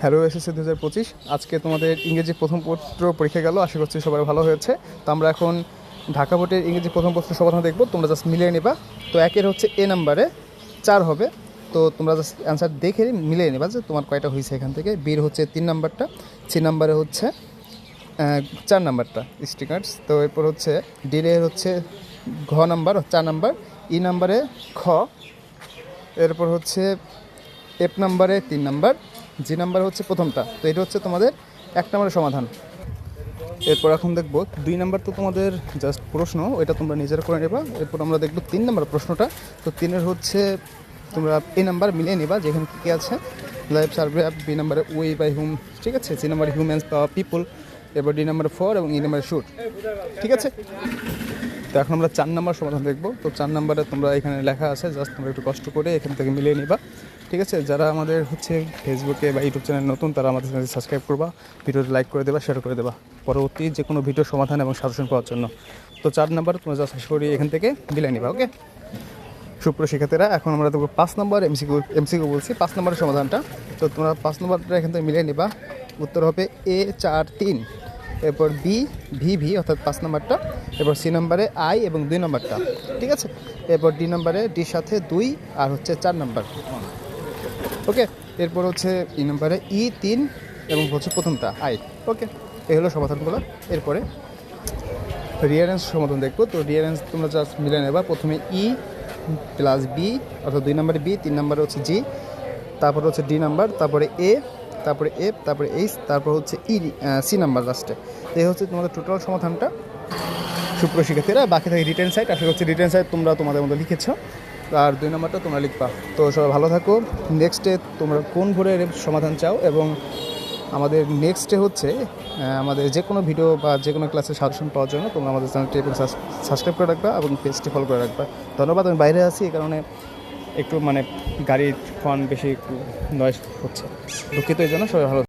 Hello SSC দু হাজার পঁচিশ। আজকে তোমাদের ইংরেজি প্রথম পত্র পরীক্ষা গেল, আশা করছি সবাই ভালো হয়েছে। তো আমরা এখন ঢাকা বোর্ডের ইংরেজি প্রথম পত্র সমাধান দেখব, তোমরা জাস্ট মিলিয়ে নেবা। তো একের হচ্ছে এ নাম্বারে চার হবে। তো তোমরা জাস্ট অ্যান্সার দেখে মিলিয়ে নেবা যে তোমার কয়টা হয়েছে এখান থেকে। বীর হচ্ছে তিন নাম্বারটা, সি নাম্বারে হচ্ছে চার নাম্বারটা স্টিকার্স তো এরপর হচ্ছে ডিলের হচ্ছে ঘ নাম্বার, চার নাম্বার, ই নাম্বারে খ। এরপর হচ্ছে এফ নাম্বারে তিন নাম্বার জি নাম্বার হচ্ছে প্রথমটা। তো এটা হচ্ছে তোমাদের এক নম্বরের সমাধান। এরপর এখন দেখব দুই নাম্বার তো তোমাদের জাস্ট প্রশ্ন, ওইটা তোমরা নিজেরা করে নেবা। এরপর আমরা দেখব তিন নাম্বার প্রশ্নটা। তো তিনের হচ্ছে তোমরা এ নাম্বার মিলিয়ে নেবা, যেখানে কী কী আছে। লাইফ সার্ভে অ্যাপ বি নাম্বারে ওই বাই হুম ঠিক আছে? সি নাম্বারে হিউম্যানস পাওয়া পিপল এরপর ডি নাম্বারে ফর এবং ই নাম্বারে শুট ঠিক আছে? তো এখন আমরা চার নাম্বার সমাধান দেখব। তো চার নাম্বারে তোমরা এখানে লেখা আছে, জাস্ট তোমরা একটু কষ্ট করে এখান থেকে মিলিয়ে নিবা। ঠিক আছে? যারা আমাদের হচ্ছে ফেসবুকে বা ইউটিউব চ্যানেল নতুন, তারা আমাদের চ্যানেল সাবস্ক্রাইব করবা ভিডিওটি লাইক করে দেবা শেয়ার করে দেবা। পরবর্তী যে কোনো ভিডিও সমাধান এবং সাজেশন পাওয়ার জন্য। তো চার নাম্বার তোমরা জাস্ট করি এখান থেকে মিলিয়ে নিবা ওকে সুপ্রিয় শিক্ষার্থীরা, এখন আমরা দেখব পাঁচ নম্বর এমসিকিউ এমসিকিউ বলছি, পাঁচ নম্বরের সমাধানটা। তো তোমরা পাঁচ নম্বরটা এখান থেকে মিলিয়ে নিবা। উত্তর হবে এ চার তিন। এরপর বি ভি ভি অর্থাৎ পাঁচ নম্বরটা। এরপর সি নম্বরে আই এবং দুই নম্বরটা। ঠিক আছে? এরপর ডি নম্বরে ডির সাথে দুই, আর হচ্ছে চার নম্বর। ওকে? এরপর হচ্ছে ই নম্বরে ই তিন এবং হচ্ছে প্রথমটা আই ওকে? এই হলো সমাধানগুলো। এরপরে রিয়ারেন্স সমাধান দেখব। তো রিয়ারেন্স তোমরা জাস্ট মিলে নেবা। প্রথমে ই প্লাস বি অর্থাৎ দুই নম্বরে বি তিন নম্বরে হচ্ছে জি তারপর হচ্ছে ডি নাম্বার তারপরে এ তারপরে এফ তারপরে এইচ তারপর হচ্ছে ই সি নাম্বার লাস্টে এই হচ্ছে তোমাদের টোটাল সমাধানটা। সুপ্র শিক্ষার্থীরা, বাকি থাকে রিটার্ন সাইট আশা করছি রিটার্ন সাইট তোমরা তোমাদের মতো লিখেছ। আর দুই নম্বরটা তোমরা লিখবা। তো সবাই ভালো থাকো। নেক্সটে তোমরা কোন ভোরের সমাধান চাও? এবং আমাদের নেক্সটে হচ্ছে আমাদের যে কোনো ভিডিও বা যে কোনো ক্লাসের সাজেশন পাওয়ার জন্য তোমরা আমাদের চ্যানেলটি সাবস্ক্রাইব করে রাখবা এবং পেজটি ফলো করে রাখবা। ধন্যবাদ, আমি বাইরে আছি। এই কারণে একটু মানে গাড়ির ফোন বেশি একটু নয়েস হচ্ছে। দুঃখিত এই জন্য সবাই ভালো